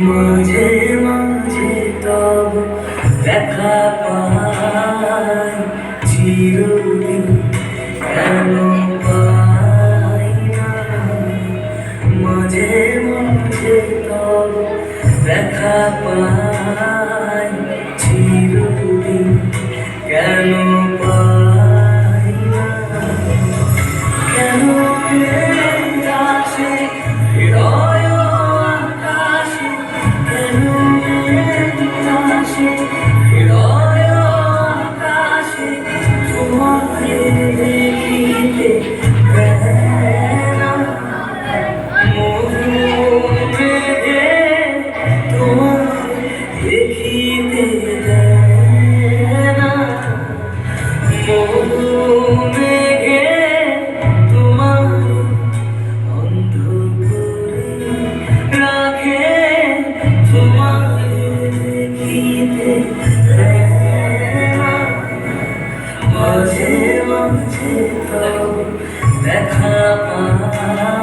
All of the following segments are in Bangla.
Mujhe maan মাঝে মাঝে তো দেখা পায় দেখা পা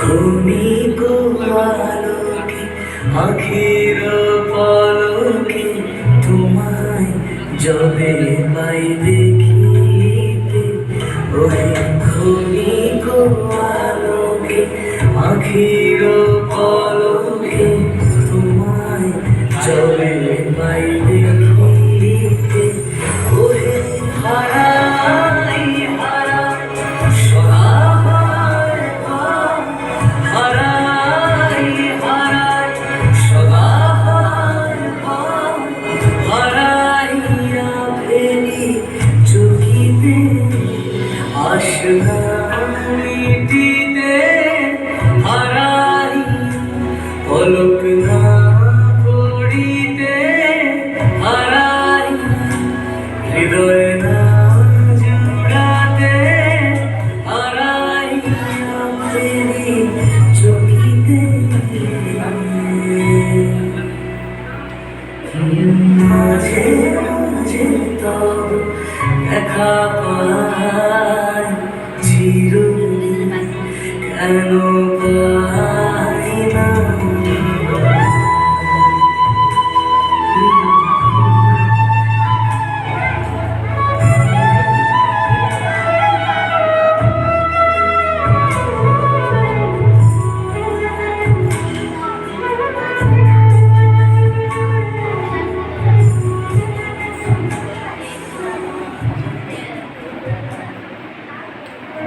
ঘুমি গোমালোকে আখির পালকে তোমায় যবে পাই দেখিতে। ওহে ঘুমি গোমালোকে আখির মাঝে মাঝে তব দেখা পায় চিরদিন কেন পায়